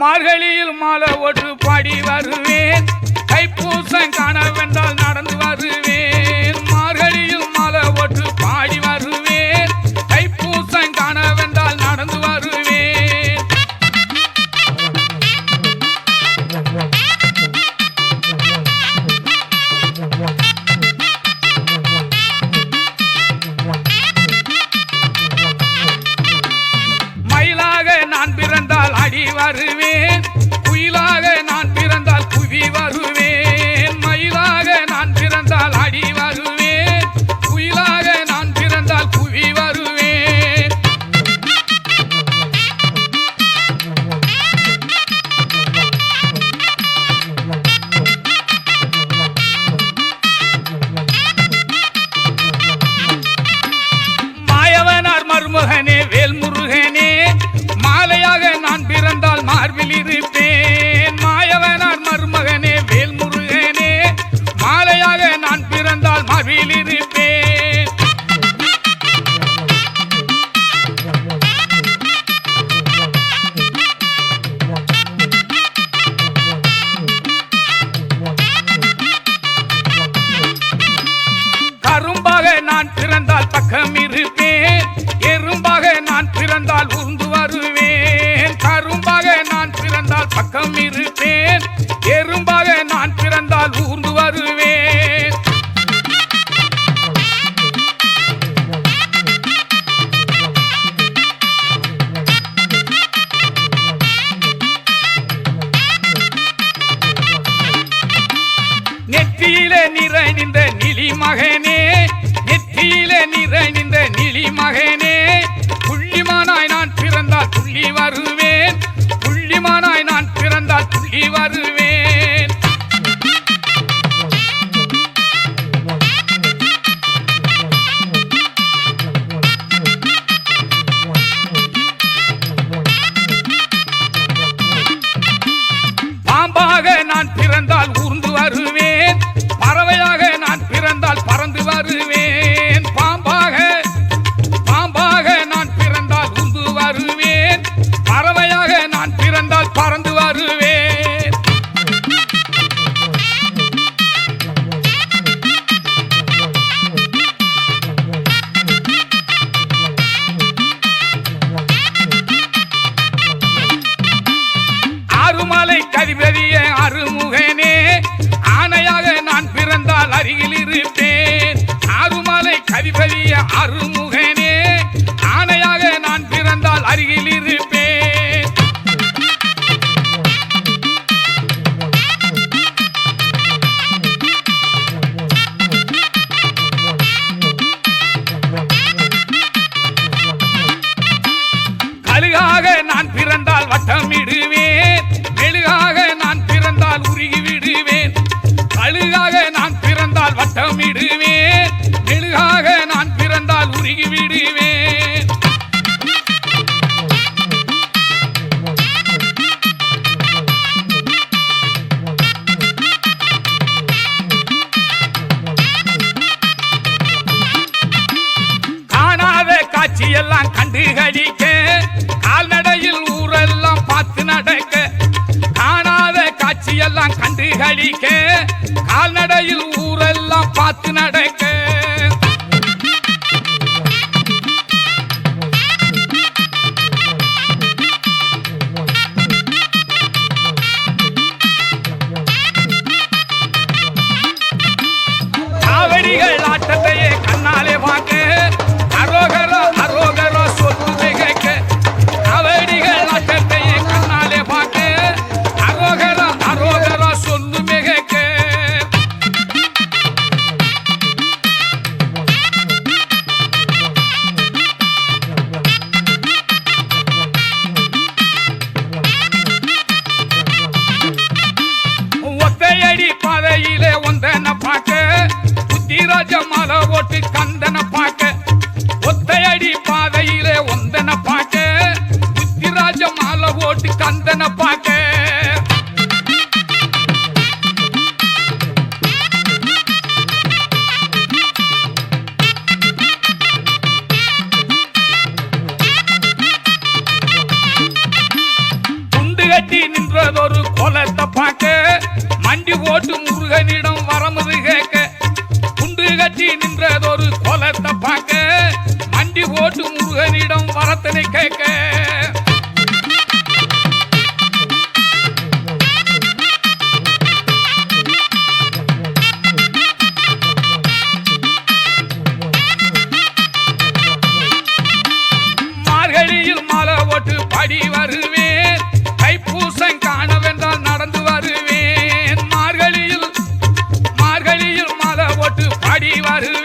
மார்கழியில் மாலை ஒன்று பாடி வருவேன். தைப்பூசம் காணவென்றால் நடந்து வருவேன். மார்கழியில் மாலை ஒன்று பக்கம் இருப்பேன் எறும்பாக நான் பிறந்தால் உருந்து வருவேன். கரும்பாக நான் பிறந்தால் பக்கம் இருப்பேன் எறும்பாக நான் பிறந்தால் ஊர்ந்து வருவேன். நெற்றியிலே நிறைந்த நிலி மகனே நீல நிறைந்த நிலி மகனே புள்ளிமானாய் நான் பிறந்தால் புள்ளி வருவேன். புள்ளிமானாய் நான் பிறந்தால் புள்ளி வருவேன். கதிபதிய அருமுகனே ஆணையாக நான் பிறந்தால் அருகில் இருப்பேன். ஆறுமலை கதிபதிய அருமுகனே. வட்டமிடுவேன் மெழுகாக நான் பிறந்தால் உருகி விடுவேன். காணாத காட்சியெல்லாம் கண்டு கடிக்க கால்நடையில் ஊரெல்லாம் பார்த்து நடக்க காட்சியெல்லாம் கண்டு கழிக்க கால்நடையில் ஊரெல்லாம் பார்த்து நடக்க புத்திராஜ மலை ஓட்டு கந்தன பார்க்க ஒத்தையடி பாதையிலே ஒந்தன பார்க்க புத்திராஜ மலை ஓட்டு கந்தன பார்க்க கட்டி நின்றதொரு கோலத்தை பார்க்க மண்டி போட்டு முருகனிடம் வரமுது கேட்க கட்டி நின்றதொரு கோலத்தை பார்க்க மண்டி ஓட்டு முருகனிடம் வரத்தனை கேட்க. அறிவாரு